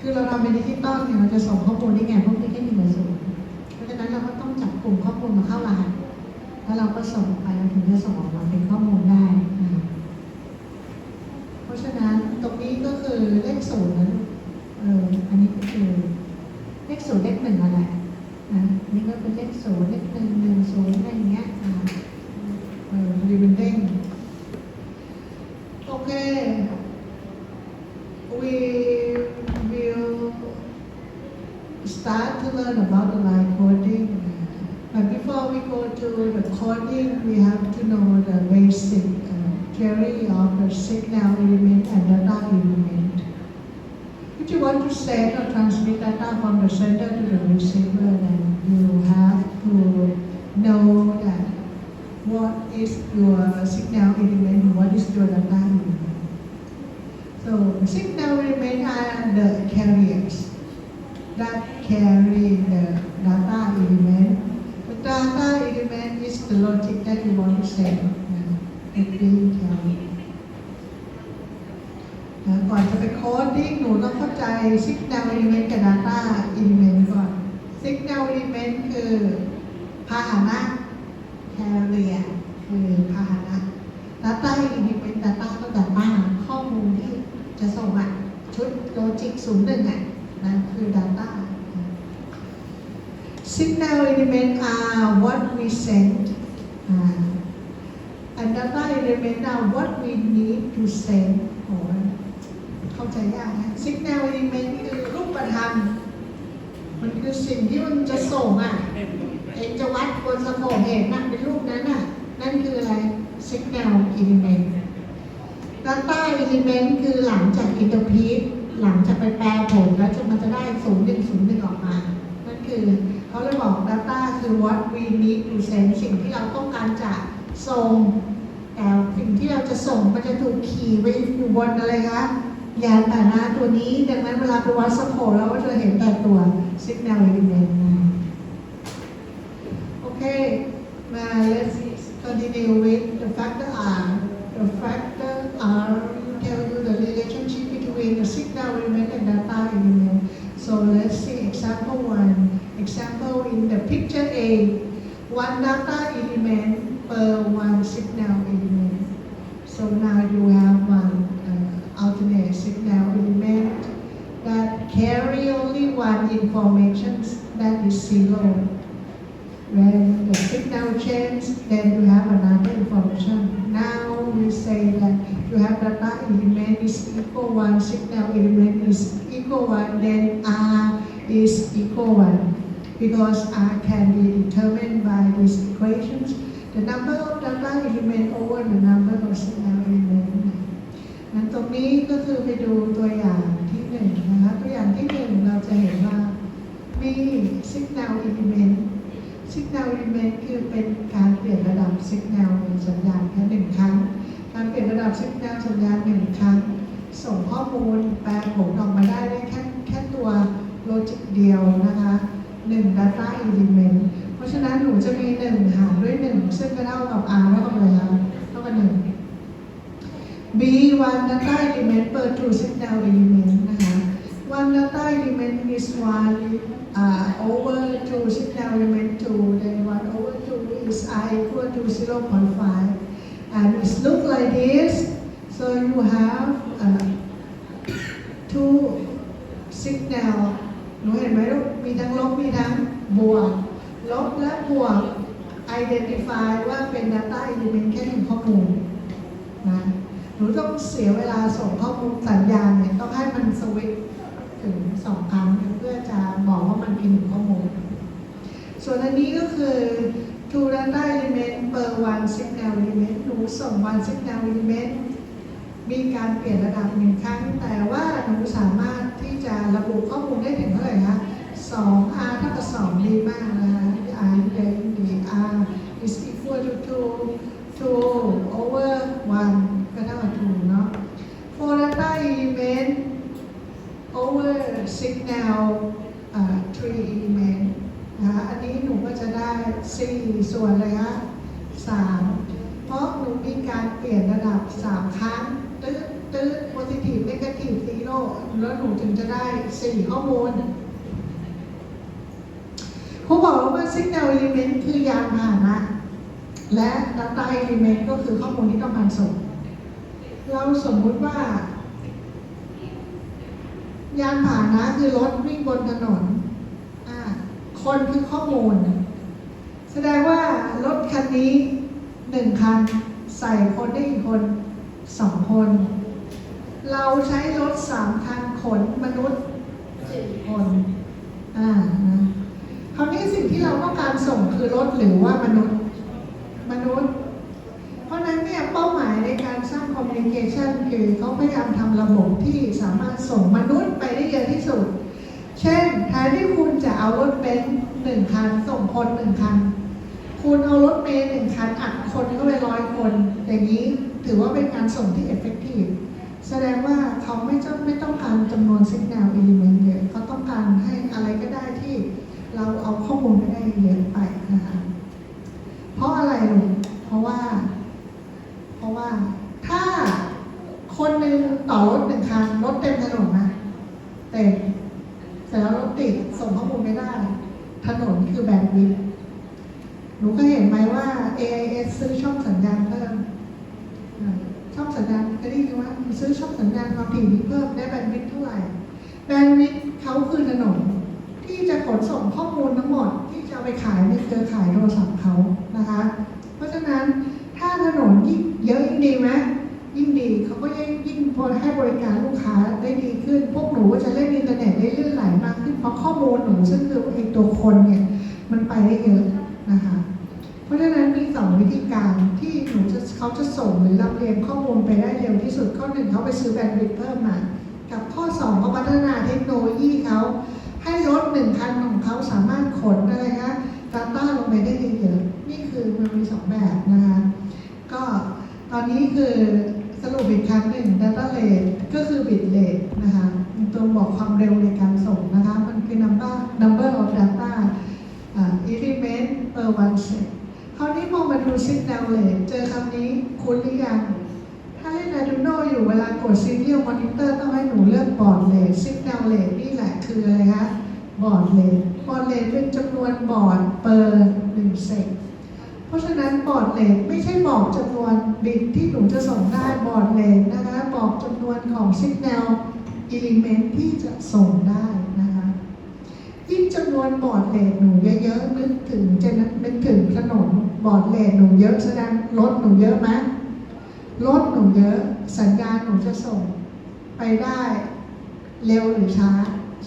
คือเราทำเป็นดิจิตอลเนี่ยเราจะส่งข้อมูลได้ไงพวกนี้แค่หนึ่งกับศูนย์เพราะฉะนั้นเราก็ต้องจับกลุ่มข้อมูลมาเข้ารหัสแล้วเราก็ส่งไปเราถึงจะส่งออกมาเป็นข้อมูลได้นะคะเพราะฉะนั้นตรงนี้ก็คือเลขศูนย์นั้นเอออันนี้ก็คือเลขศูนย์เลขหนึ่งอะไรนะนี่ก็เป็นเลขศูนย์เลขหนึ่งหนึ่งศูนย์ If you want to send or transmit data from the sender to the receiver, then you have to know that what is your signal element what is your data element. So the signal element are the carriers that carry the data element. The data element is the logic that you want to send. Signal element กับ data element ก่อน signal element คือพาหนะ carrier คือพาหนะ data element data ก็ data ข้อมูลที่จะส่งอะชุดโลจิกศูนย์หนึ่งอะนั่นคือ data signal element are what we send uh, and data element are what we need to send โอ้ยเข้าใจยากนะ signal element คือรูปธรรม มันคือสิ่งที่มันจะส่งอะเองจะวัดบนสมองเห็นนะเป็นรูปนั้นน่ะ นั่นคืออะไร signal element data element คือหลังจาก interpret หลังจากไปแปลผลแล้วจะมันจะได้ศูนย์หนึ่งศูนย์หนึ่งออกมา นั่นคือเขาเลยบอก data คือ what we need to send สิ่งที่เราต้องการจะส่ง แต่สิ่งที่เราจะส่งมันจะถูกขี่ไปอยู่บนอะไรคะ ยานพาหนะตัวนี้ดังนั้นเวลาไปวัดสโคปแล้วก็จะเห็นแต่ตัว signal element นะ Okay, now let's continue with the factor R. The factor R tell you the relationship between the signal element and data element. So let's see example one. Example in the picture A, one data element per one signal element. So now you have one uh, alternate signal element that carry only one information that is zero. When the signal changes, then you have another information. Now we say that you have data element equal one, signal element is equal one, then R is equal one. Because R can be determined by these equations. The number of data element over the number of signal element. นั้นตรงนี้ก็คือไปดูตัวอย่างที่หนึ่งนะคะตัวอย่างที่หนึ่งเราจะเห็นว่ามี signal element signal element คือเป็นการเปลี่ยนระดับ signal สัญญาณแค่หนึ่งครั้งการเปลี่ยนระดับ signal สัญญาณหนึ่งครั้ง ส่งข้อมูลแปลผลออกมาได้ได้แค่แค่ตัวโลจิกเดียวนะคะหนึ่ง data element เพราะฉะนั้นหนูจะมีหนึ่งหารด้วยหนึ่งซึ่งก็เท่ากับ r เท่ากับอะไรคะเท่ากับหนึ่ง B one data element per two signal element นะคะ one data element is one uh, over two signal element two then one over two is i equal to 0.5 and it look like this so you have uh, two signal หนูเห็นไหมลูก มีทั้งลบมีทั้งบวก ลบและบวก identify ว่าเป็น data element แค่หนึ่งข้อมูลนะหนูต้องเสียเวลาส่งข้อมูลสัญญาณเนี่ยต้องให้มันสวิตช์ถึงสองครั้งเพื่อจะบอกว่ามันเป็นหนึ่งข้อมูล ส่วนอันนี้ก็คือ to data element per one signal element หนูส่ง one signal element มีการเปลี่ยนระดับหนึ่งครั้ง แต่ว่าหนูสามารถที่จะระบุข้อมูลได้ถึงเท่าไหร่คะ2 r เท่ากับ2ดีมากเลยะ r เป็นดี r is equal to 2 2 over 1 ก็เท่ากับ2เนาะ for data element over signal อ่า three element นะคะอันนี้หนูก็จะได้ 4 ส่วนเลยคะ3 เพราะหนูมีการเปลี่ยนระดับ 3 ครั้ง ตื้อตื้อ positive negative zero หนูถึงจะได้สี่ข้อมูลครูบอกว่า signal element คือยานพาหนะ และ data element ก็คือข้อมูลที่ต้องการส่ง เราสมมุติว่า ยานพาหนะคือรถวิ่งบนถนน คนคือข้อมูล แสดงว่ารถคันนี้หนึ่งคัน ใส่คนได้กี่คนสองคน เราใช้รถสามคันขนมนุษย์สี่คนอ่านะคราวนี้สิ่งที่เราต้องการส่งคือรถหรือว่ามนุษย์มนุษย์ เพราะนั้นเนี่ยเป้าหมายในการสร้างคอมมิวนิเคชันคือเขาพยายามทำระบบที่สามารถส่งมนุษย์ไปได้เยอะที่สุด เช่นแทนที่คุณจะเอารถเบนซ์หนึ่งคันส่งคนหนึ่งคัน คุณเอารถเมล์หนึ่งคันอัดคนเข้าไปร้อยคน อย่างนี้ถือว่าเป็นการส่งที่ effective แสดงว่าเขาไม่ต้องไม่ต้องการจำนวน signal element เยอะเขาต้องการให้อะไรก็ได้ที่เราเอาข้อมูลไปได้เยอะไปนะคะเพราะอะไรลูกเพราะว่า เพราะว่าถ้าคนหนึ่งต่อรถหนึ่งคัน เขาจะส่งหรือรับเรียงข้อมูลไปได้เร็วที่สุดข้อหนึ่งเขาไปซื้อแบนด์วิดต์เพิ่มมา กับข้อสองเขาพัฒนาเทคโนโลยีเขาให้รถหนึ่งคันของเขาสามารถขนอะไรคะดาต้าลงไปได้เยอะๆนี่คือมันมีสองแบบนะคะก็ตอนนี้คือสรุปอีกครั้งหนึ่ง Data Rate ก็คือ Bit Rate นะคะตัวบอกความเร็วในการส่งนะคะ มันคือ number number of data อ่า element per one set คราวนี้มองมาดู signal rate เจอคำนี้คุ้นหรือยัง ถ้าเล่น Arduino อยู่เวลากด serial monitor ต้องให้หนูเลือกบอร์ดเลท signal rate นี่แหละคืออะไรคะบอร์ดเลทบอร์ดเลทเป็นจำนวนบอร์ดเปอร์หนึ่งเซกเพราะฉะนั้นบอร์ดเลทไม่ใช่บอกจำนวนบิตที่หนูจะส่งได้บอร์ดเลทนะคะบอกจำนวนของ signal element ที่จะส่งได้นะคะยิ่งจำนวนบอร์ดเลทหนูเยอะๆนึกถึงจะนึกถึงถนน บอดเลทหนูเยอะแสดงรถหนูเยอะไหมรถหนูเยอะ สัญญาณหนูจะส่ง ไปได้เร็วหรือช้า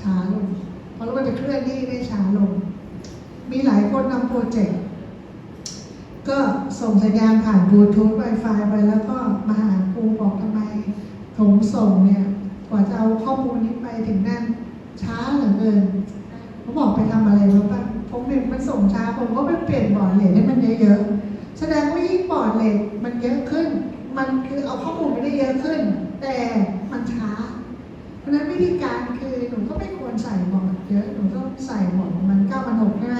ช้าลงเพราะว่าจะเคลื่อนที่ได้ช้าลง มีหลายคนนำโปรเจกต์ก็ส่งสัญญาณผ่านบลูทูธไวไฟไปแล้วก็มาหาครูบอกทำไมผมส่งเนี่ยกว่าจะเอาข้อมูลนี้ไปถึงนั่นช้าเหลือเกินเขาบอกไปทำอะไรรู้ป่ะ ผมเห็นมันส่งช้าผมก็ไปเปลี่ยนบอร์ดเหลทให้มันเยอะๆแสดงว่ายิ่งบอร์ดเหลทมันเยอะขึ้น มันคือเอาข้อมูลไปได้เยอะขึ้น แต่มันช้า เพราะฉะนั้นวิธีการคือหนูก็ไม่ควรใส่บอร์ดเยอะหนูต้องใส่บอร์ดมันเก้าพันหกใช่ไหม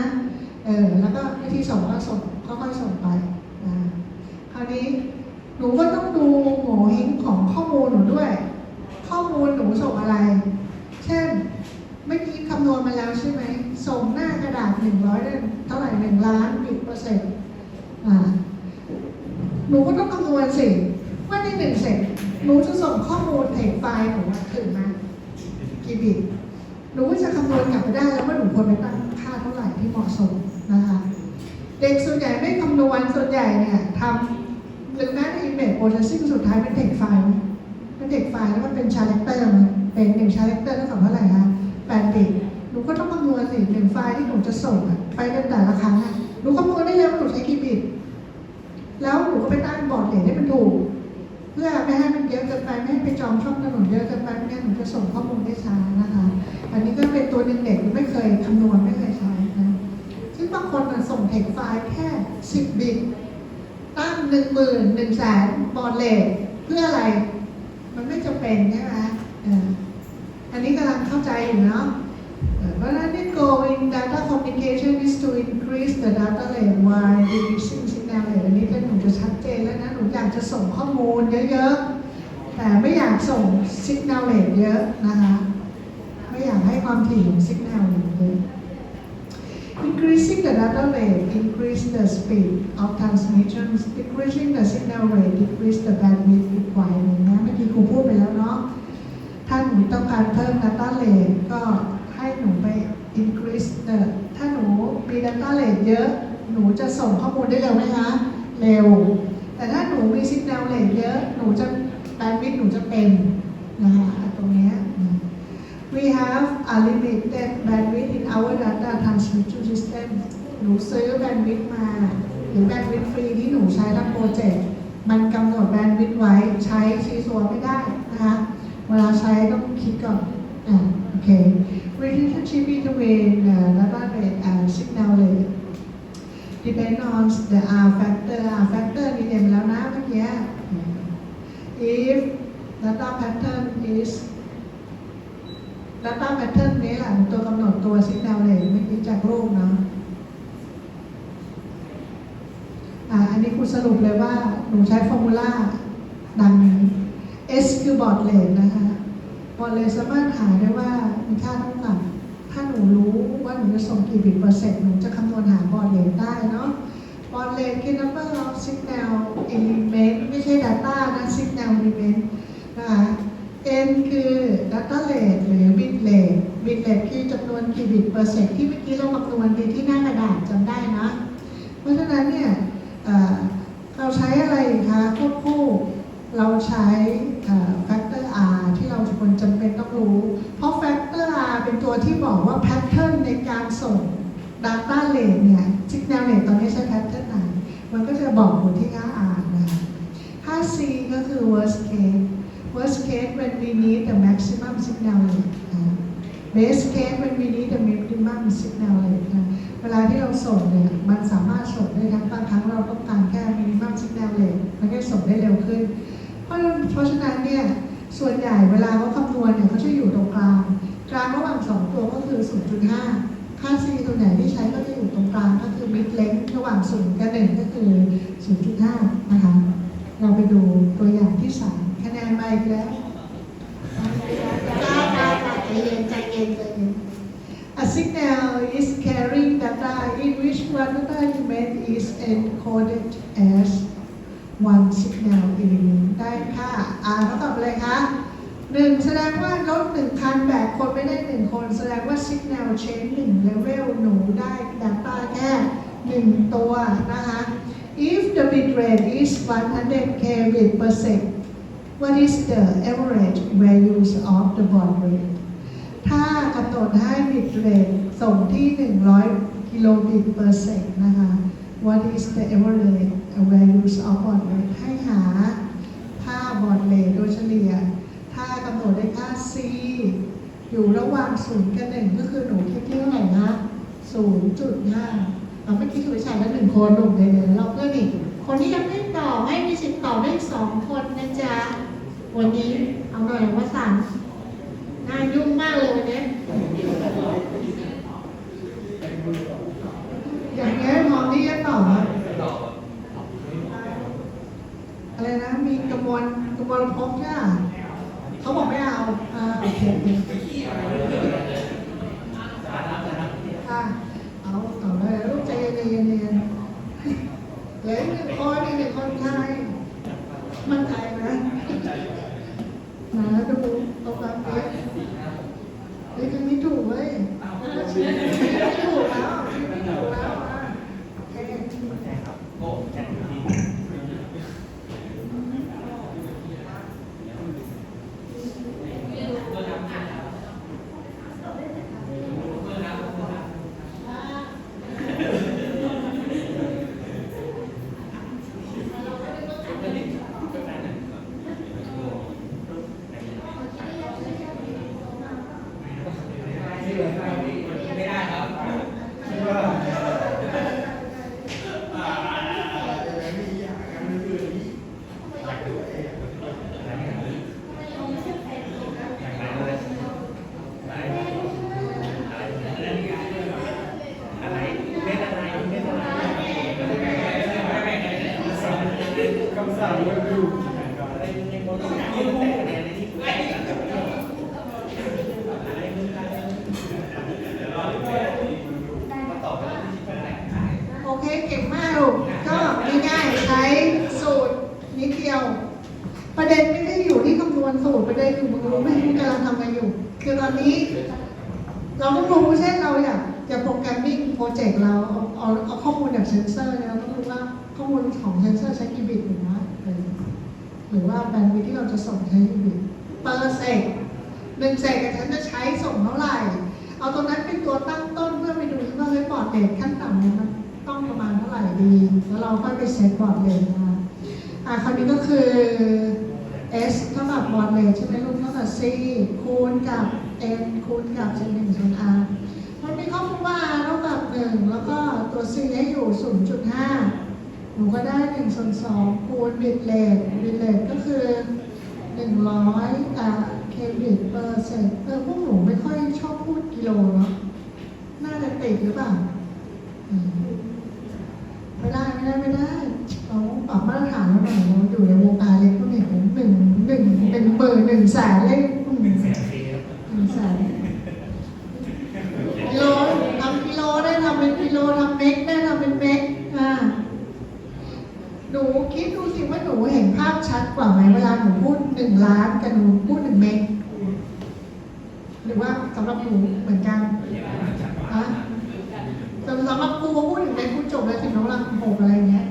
เออแล้วก็วิธีส่งก็ส่งค่อยๆส่งไปนะคราวนี้หนูก็ต้องดูโหงเฮงของข้อมูลหนูด้วย ข้อมูลหนูส่งอะไร เช่น มื่อกี้คำนวณมาแล้วใช่ไหม ส่งหน้ากระดาษหนึ่งร้อยเท่าไหร่หนึ่งล้านบิตเปอร์เซ็นต์อ่าหนูก็ต้องคำนวณสิ ว่าในหนึ่งเสร็จหนูจะส่งข้อมูลเทคไฟล์หนูอะถึงมากี่บิตหนูก็จะคำนวณกลับไปได้แล้วว่าหนูควรไปตั้งค่าเท่าไหร่ที่เหมาะสมนะคะเด็กส่วนใหญ่ไม่คำนวณส่วนใหญ่เนี่ยทำหรือแม้ใน image processing สุดท้ายเป็นเทคไฟล์เป็นเทคไฟล์แล้วมันเป็นชาร์เลคเตอร์ไหมเป็นหนึ่งชาร์เลคเตอร์เท่ากับเท่าไหร่คะ แปดบิตหนูก็ต้องคำนวณสิหนึ่งไฟล์ที่หนูจะส่งอะไปเป็นแต่ละครั้งอะหนูคำนวณได้เลยว่าหนูใช้กี่บิต แล้วหนูก็ไปตั้งบอร์ดเลทให้มันถูก เพื่อไม่ให้มันเยอะเกินไปไม่ให้ไปจองช่องถนนเยอะเกินไปไม่งั้นหนูจะส่งข้อมูลได้ช้านะคะ อันนี้ก็เป็นตัวหนึ่งเด็กไม่เคยคำนวณไม่เคยใช้นะซึ่งบางคนมันส่งเทคไฟล์แค่10บิตตั้งหนึ่งหมื่นหนึ่งแสนบอร์ดเลทเพื่ออะไร มันไม่จำเป็นใช่ไหม อันนี้กำลังเข้าใจอยู่เนาะเพราะฉะนั้น going data communication is to increase the data rate while reducing signal rate อันนี้เป็นหนูจะชัดเจนแล้วนะ หนูอยากจะส่งข้อมูลเยอะๆ แต่ไม่อยากส่ง signal rate เยอะนะคะ ไม่อยากให้ความถี่ของ signal เยอะ Increasing the data rate increase the speed of transmission decreasing the signal rate decrease the bandwidth requirement นะเมื่อกี้ครูพูดไปแล้วเนาะ หนูต้องการเพิ่ม data rate ก็ให้หนูไป increase the ถ้าหนูมี data rate เยอะหนูจะส่งข้อมูลได้เร็วไหมคะเร็ว แต่ถ้าหนูมี signal rate เยอะหนูจะ bandwidth หนูจะเป็นนะคะตรงนี้ We have a limited bandwidth in our data transmission system หนูซื้อแบนด์วิดต์มา หรือแบนด์วิดต์ฟรีที่หนูใช้ทั้งโปรเจกต์มันกำหนดแบนด์วิดต์ไว้ใช้ซีซัวไม่ได้นะคะ เวลาใช้ต้องคิดก่อนอ่าโอเค Relationship between uh, data rate and signal rate depend on the R factor R factor นี่เรียนแล้วนะเมื่อกี้ if data pattern is data pattern นี้แหละตัวกำหนดตัว signal rate เมื่อกี้จากรูปเนาะอันนี้ครูสรุปเลยว่าหนูใช้ฟอร์มูลาดังนี้ S คือบอดเลนนะคะบอดเลนสามารถหาได้ว่ามีค่าเท่ากับถ้าหนูรู้ว่าหนูจะส่งกี่บิตเปอร์เซ็นต์หนูจะคำนวณหาบอดเลนได้เนาะบอดเลนคือ number of signal element ไม่ใช่ data นะ signal element นะคะ N คือ data rate หรือ bit rate bit rate คือจำนวนกี่บิตเปอร์เซ็นต์ที่เมื่อกี้เราคำนวณไปที่หน้ากระดาษจำได้นะ เพราะฉะนั้นเนี่ยเราใช้อะไรคะควบคู่เราใช้เอ่อ factor R ที่เราควรจำเป็นต้องรู้ เพราะ factor R เป็นตัวที่บอกว่า pattern ในการส่ง เนี่ย signal rate ตอนนี้ใช้ pattern ไหนมันก็จะบอกอยู่ที่ค่า R นะคะค่า C ก็คือ worst case worst case when we need the maximum signal rate นะ best case when we need the minimum signal rate นะเวลาที่เราส่งเนี่ยมันสามารถส่งได้ทั้งบางครั้งเราต้องการแค่ minimum signal rate มันก็ส่งได้เร็วขึ้น เพราะเพราะฉะนั้นเนี่ยส่วนใหญ่เวลาเขาคำนวณเนี่ยเขาจะอยู่ตรงกลาง กลางระหว่างสองตัวก็คือ 0.5 ค่า C ตัวไหนที่ใช้ก็จะอยู่ตรงกลางก็คือ mid length ระหว่าง0กับ1ก็คือ 0.5 นะคะ เราไปดูตัวอย่างที่สามคะแนนมาอีกแล้วใจเย็นใจเย็นใจเย็น A signal is carrying data in which one data element is encoded as one signal element ได้ค่ะ R เท่ากับอะไรคะ หนึ่งแสดงว่ารถหนึ่งคันแบกคนไม่ได้หนึ่งคน แสดงว่า signal chain หนึ่ง level หนูได้ data แค่หนึ่งตัวนะคะ if the bit rate is 100k bit per second what is the average values of the baud rate ถ้ากำหนดให้บิตเรทส่งที่ 100 กิโลบิต per sec นะคะ What is the average values of baud rate ให้หาค่าบอดเรทโดยเฉลี่ย ถ้ากำหนดได้ค่า C อยู่ระหว่าง0กับ1ก็คือหนูคิดที่เท่าไหร่นะ0.5เราไม่คิดถึงวิชาละหนึ่งคนหนุ่มเลยเนี่ยเราเพื่อนอีกคนที่ยังไม่ตอบให้มีสิทธิ์ตอบได้สองคนนะจ๊ะ วันนี้เอาหน่อยว่าสั่งน่ายุ่งมากเลยวันนี้อย่างเงี้ยมองที่จะตอบอะอะไรนะมีกระมวลกระมวลภพใช่ไหม เขาบอกไม่เอาอ่าโอเคค่ะเอาเอาเลยลูกใจเย็นๆเย็นๆเหลืออีกหนึ่งคนอีกหนึ่งคนค่ะมั่นใจไหมมาดูตรงกลางเป๊ะ เฮ้ยครั้งนี้ถูกเว้ยถูกแล้วถูกแล้วอะโอเค ไม่ได้ครับ อะไรเล่นอะไรเล่นอะไรคำสั่งก็คือ คือตอนนี้ เราต้องรู้เช่นเราอยากจะโปรแกรมมิ่งโปรเจกต์ เอาเอาข้อมูลจากเซนเซอร์เนี่ยเราต้องรู้ว่าข้อมูลของเซนเซอร์ใช้กี่บิตหรือว่าหรือว่าแบนด์วิดที่เราจะส่งใช้กี่บิตเปอร์เซกหนึ่งเซกฉันจะใช้ส่งเท่าไหร่ เอาตรงนั้นเป็นตัวตั้งต้นเพื่อไปดูว่าเฮ้ยบอร์ดเรทขั้นต่ำเนี่ยมันต้องประมาณเท่าไหร่ดี แล้วเราค่อยไปเซตบอร์ดเรทมาอะคราวนี้ก็คือ S เท่ากับบอร์ดเรทใช่ไหมลูกเท่ากับ C คูณกับ N คูณกับส่วนหนึ่งส่วน R มันมีข้อมูลว่า R เท่ากับหนึ่งแล้วก็ตัว C ให้อยู่ 0.5 หนูก็ได้1ส่วน2คูณบิตเรทบิตเรทก็คือ 100อ่าเคบิตเปอร์เซ็นต์เออพวกหนูไม่ค่อยชอบพูดกิโลเนาะน่าจะติดหรือเปล่าอืมไม่ได้ไม่ได้ไม่ได้เราต้องปรับมาตรฐานเราหน่อยเราอยู่ในวงการเล็กก็เห็นหนึ่งหนึ่งเป็นเบอร์หนึ่งแสนเลขหหนึ่นึ่งงแสแสนนฟรีครับหนึ่งแสนกิโลทำกิโลได้ทำเป็นกิโลทำเมกได้ทำเป็นเมกอ่าหนูคิดดูสิว่าหนูเห็นภาพ ชัดกว่าไหมเวลาหนูพูดหนึ่งล้านกับหนูพูดหนึ่งเมกหรือว่าสำหรับหนูเหมือนกันฮะแต่สำหรับครูพูดหนึ่งเมกครูจบแล้วถึงน้องรังหกอะไรเงี้ย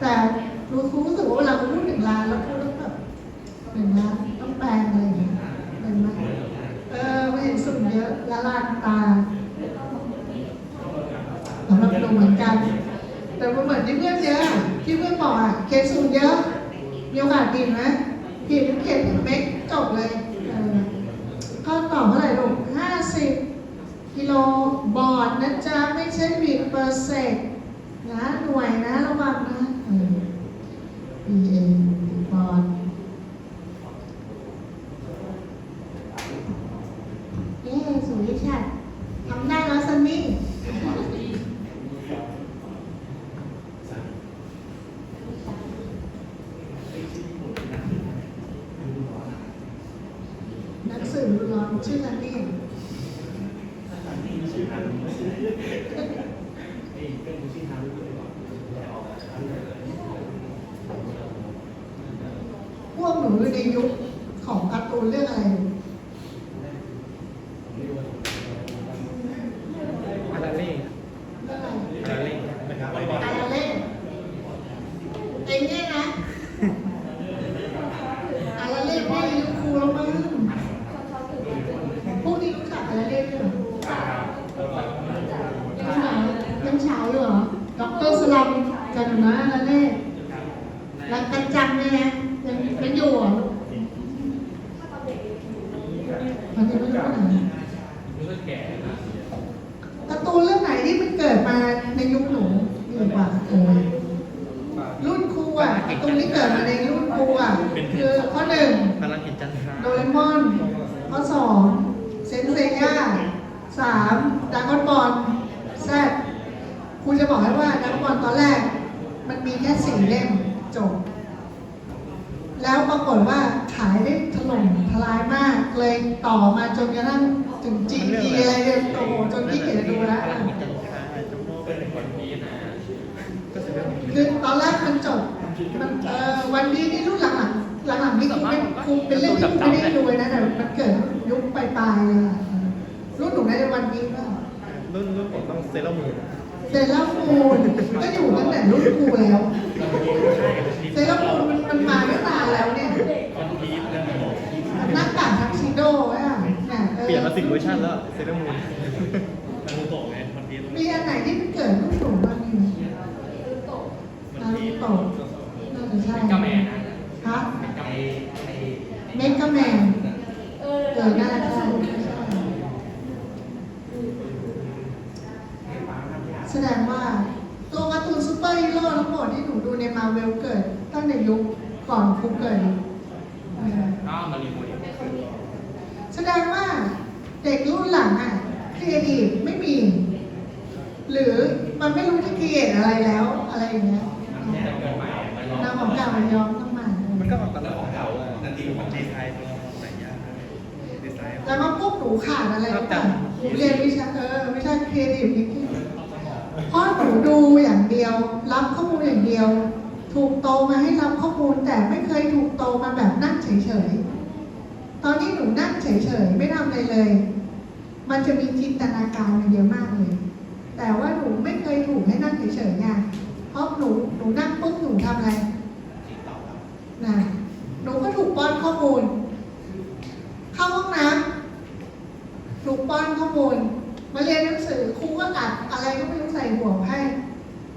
แต่ครูครูรู้สึกว่าเวลาครูพูดหนึ่งล้านแล้วครูต้องแบบหนึ่งล้านต้องแปลงอะไรอย่างเงี้ยเป็นไหมเออไม่เห็นสุ่มเยอะละลานตาสำหรับหนูเหมือนกัน แต่มันเหมือนที่เพื่อนเยอะอะที่เพื่อนบอกอะเคสสุ่มเยอะ มีโอกาสกินไหมผินเขียนเม็กจบเลยเออก็ตอบเท่าไหร่ลูกห้าสิบกิโลบอร์ดนะจ๊ะ ไม่ใช่บิตเปอร์เซกนะหน่วยนะระวังนะเออ BA บอร์ด เย้สุริชัดทำได้แล้วซันนี่นักสืบร้อนชื่อซันนี่พวกหนูอยู่ ในยุคของการ์ตูนเรื่องอะไรอยู่ อาราเล่ เรื่องอะไร อาราเล่นะครับ อะไรเล่นเองเนี่ยนะอะไรเล่นไม่ยุคครูแล้วมั้งพวกนี้รู้จักอะไรเล่นด้วยเหรอยังฉายยังฉายอยู่เหรอด็อกเตอร์สลัมกันอยู่นะอะไรเล่นรักกันจังเนี่ยนะยังยังอยู่เหรอลูกตอนนี้ไม่รู้ไปไหน รู้สึกแก่นะ การ์ตูนเรื่องไหนที่มันเกิดมาในยุคหนูดีกว่าเออรุ่นครูอะการ์ตูนที่ เกิดมาในรุ่นครูอะคือข้อหนึ่งพลังเห็นจันทราโดเรมอนข้อสองเซนเซย่าสามดากอนบอลแซดครูจะบอกให้ว่าดากอนบอลตอนแรก มันมีแค่สี่เล่มจบ แล้วปรากฏว่าขายได้ถล่มทลายมาก เลยต่อมาจนกระทั่งถึงจีดีอะไรเนี่ยโอ้โหจนพี่เขียนดูแล้วพลังเห็นจันทราจัมโบ้เป็น คนพีนะก็คือเรื่องคือตอนแรกมันจบมันเอ่อวันนี้นี่รุ่นหลังๆหลังๆนี่คงเป็นคงเป็นเรื่องที่คงไม่ได้ดูเลยนะแต่มันเกิดยุคปลายๆเลยอะรุ่นหนูในวันนี้ก็รุ่นรุ่นผมต้องเซเลอร์มูนเซเลอร์มูนก็อยู่ตั้งแต่รุ่นครูแล้วเซเลอร์มูนมันมันมาตั้งนานแล้วเนี่ยคนพีชนะหน้ากากทักซิโดอะเนี่ยออเปลี่ยนมาสิบเวอร์ชันแล้วเซเลอร์มูนนารูโตะไงคนพีช มีอันไหนที่มันเกิดรุ่นหนูบ้างนี่นารูโตะน่าจะใช่ ก็แม่ ฮะ ไอไอ เมกาแมนเออน่าจะใช่แสดงว่าตัวการ์ตูนซูเปอร์ฮีโร่ทั้งหมดที่หนูดูในมาเวลเกิด ตั้งแต่ยุคก่อนครูเกิดอีกเออ ก็มารีโมท แสดงว่าเด็กรุ่นหลังอะครีเอทีฟไม่มี หรือมันไม่รู้จะครีเอทอะไรแล้วอะไรอย่างเงี้ย แต่เกิดใหม่มัน นำของเก่ามันย้อมต้องมา มันก็ตอนแรกของเก่าอะนาทีของดีไซน์ตัวไหนยากดีไซน์ แล้วก็พวกหนู ขาดอะไรหรือเปล่าหนูเรียนวิชาเออวิชาครีเอทีฟนี่เพราะหนูดูอย่างเดียว รับข้อมูลอย่างเดียว ถูกโตมาให้รับข้อมูลแต่ไม่เคยถูกโตมาแบบนั่งเฉยๆ ตอนนี้หนูนั่งเฉยๆ ไม่ทำอะไรเลย มันจะมีจินตนาการมันเยอะมากเลย แต่ว่าหนูไม่เคยถูกให้นั่งเฉยๆไงเพราะหนูหนูนั่งปุ๊บหนูทำอะไรติ๊กต็อกครับนะหนูก็ถูกป้อนข้อมูล เข้าห้องน้ำถูก ป้อนข้อมูล มาเรียนหนังสือครูก็อัดอะไรก็ไม่รู้ใส่หัวให้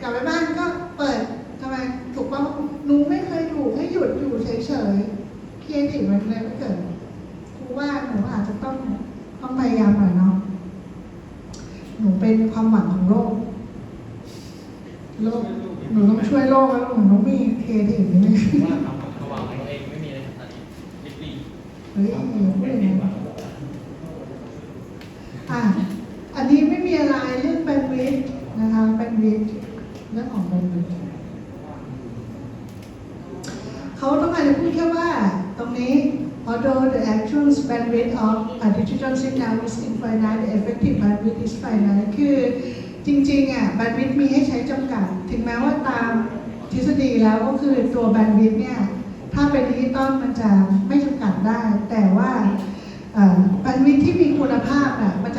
กลับไปบ้านก็เปิดทำไมถูกป้อนข้อมูลหนูไม่เคยถูกให้หยุดอยู่เฉยๆเพียงถึงมันเลยไม่เกิดครูว่าหนูอาจจะต้องต้องพยายามหน่อยเนาะหนูเป็นความหวังของโลกโลกหนูต้องช่วยโลกแล้วหนูต้องมีเคทีฟนี่ว่าทำระหว่างตัวเองไม่มีอะไรตอนนี้ลิบลีเฮ้ย อันอะ อันนี้ไม่มีอะไรเรื่องแบนด์วิดต์นะคะแบนด์วิดต์เรื่องของแบนด์วิดต์เขาต้องการจะพูดแค่ว่าตรงนี้ although the actual bandwidth of a digital signal is infinite the effective bandwidth is finite คือจริงๆอะ bandwidth มีให้ใช้จำกัด ถึงแม้ว่าตามทฤษฎีแล้วก็คือตัว bandwidth เนี่ยถ้าเป็นดิจิตอลมันจะไม่จำกัดได้ แต่ว่าแบนด์วิดที่มีคุณภาพน่ะมัน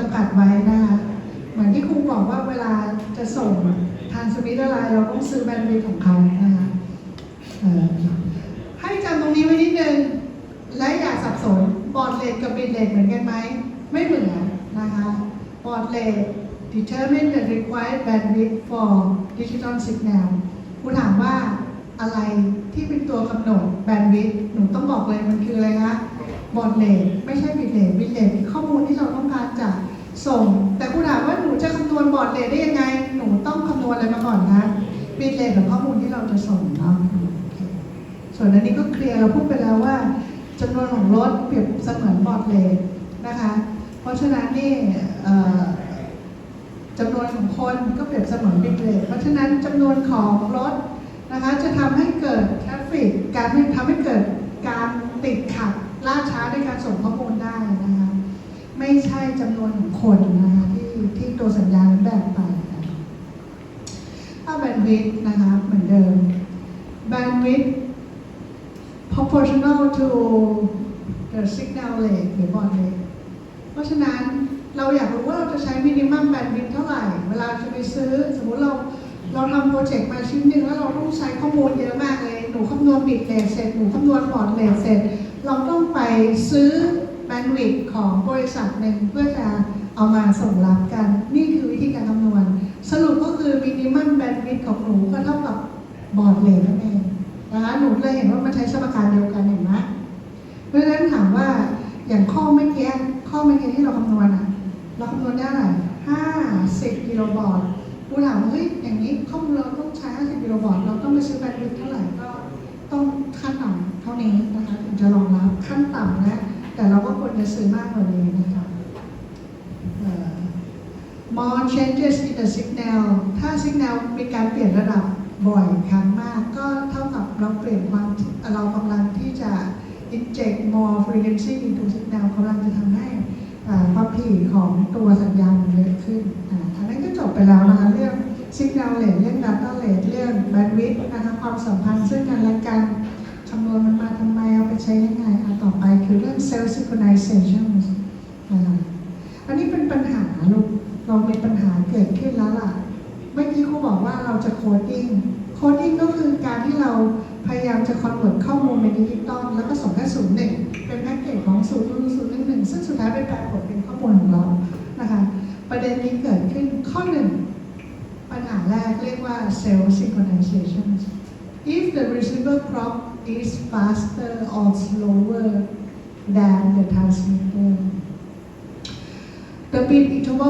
จำกัดไว้นะคะเหมือนที่ครูบอกว่าเวลาจะส่งทางสวิตอะไรเราต้องซื้อแบนด์วิดของเขานะคะให้จำตรงนี้ไว้นิดนึง และอย่าสับสนบอดเลทกับบิตเลทเหมือนกันไหม ไม่เหมือนนะคะบอดเลท determine the required bandwidth for digital signal ครูถามว่าอะไรที่เป็นตัวกำหนดแบนด์วิดต์หนูต้องบอกเลยมันคืออะไรคะบอดเลทไม่ใช่บิตเลทบิตเลทข้อมูลที่เราต้องการจะ ส่ง แต่ครูถามว่าหนูจะคำนวณบอร์ดเลทได้ยังไง หนูต้องคำนวณอะไรมาก่อนคะบิตเลทกับข้อมูลที่เราจะส่งเนาะส่วนอันนี้ก็เคลียร์เราพูดไปแล้วว่าจำนวนของรถเปรียบเสมือนบอร์ดเลทนะคะ เพราะฉะนั้นนี่จำนวนของคนก็เปรียบเสมือนบิ๊กเลทเพราะฉะนั้นจำนวนของรถนะคะจะทำให้เกิดทราฟฟิกการทำให้เกิดการติดขัดล่าช้าในการส่งข้อมูลได้นะคะ ไม่ใช่จำนวนของคนนะคะที่ที่ตัวสัญญาณแบ่งไปนะคะถ้าแบนด์วิดต์นะคะเหมือนเดิมแบนด์วิดต์ proportional to the signal rate หรือ baud rate เพราะฉะนั้นเราอยากรู้ว่าเราจะใช้มินิมัมแบนด์วิดเท่าไหร่ เวลาจะไปซื้อ สมมุติเราเราทำโปรเจกต์มาชิ้นหนึ่งแล้วเราต้องใช้ข้อมูลเยอะมากเลย หนูคำนวณบิตเลทเสร็จ หนูคำนวณบอร์ดเลทเสร็จ เราต้องไปซื้อ แบนด์วิดของบริษัทหนึ่งเพื่อจะเอามาส่งรับกัน นี่คือวิธีการคำนวณ สรุปก็คือมินิมัมแบนด์วิดของหนูก็เท่ากับบอร์ดเลทนั่นเองนะคะหนูเลยเห็นว่ามันใช้สมการเดียวกันเห็นไหมเพราะฉะนั้นถามว่าอย่างข้อเมื่อกี้ข้อเมื่อกี้ที่เราคำนวณอะเราคำนวณได้เท่าไหร่ห้าสิบกิโลบอร์ดกูถามว่าเฮ้ยอย่างนี้ข้อมูลเราต้องใช้ห้าสิบกิโลบอร์ดเราต้องไปซื้อแบนด์วิดต์เท่าไหร่ก็ต้องขั้นต่ำเท่านี้นะคะถึงจะรองรับขั้นต่ำนะ แต่เราก็ควรจะซื้อมากกว่านี้นะคะเอ่อ more changes in the signal ถ้า signal มีการเปลี่ยนระดับบ่อยครั้งมาก ก็เท่ากับเราเปลี่ยนความเรากำลังที่จะ inject more frequency into signal กำลังจะทำให้ความถี่ของตัวสัญญาณมันเยอะขึ้นอ่าอันนั้นก็จบไปแล้วนะคะเรื่อง signal rate เรื่อง data rate เรื่อง bandwidth นะคะความสัมพันธ์ซึ่งกันและกัน คำนวณมันมาทำไมเอาไปใช้ยังไงอะต่อไปคือเรื่อง self synchronization นะคะอันนี้เป็นปัญหาลูกเรามีปัญหาเกิดขึ้นแล้วล่ะเมื่อกี้ครูบอกว่าเราจะโคดดิ้งโคดดิ้งก็คือการที่เราพยายามจะคอนเวิร์ตข้อมูลเป็นดิจิตอลแล้วก็ส่งแค่ศูนย์หนึ่งเป็นแพ็กเกจของศูนย์ศูนย์หนึ่งหนึ่งซึ่งสุดท้ายเป็นแปลผลเป็นข้อมูลของเรานะคะประเด็นนี้เกิดขึ้นข้อหนึ่งปัญหาแรกเรียกว่า cell synchronization if the receiver clock is faster or slower than the transmitter. The bit interval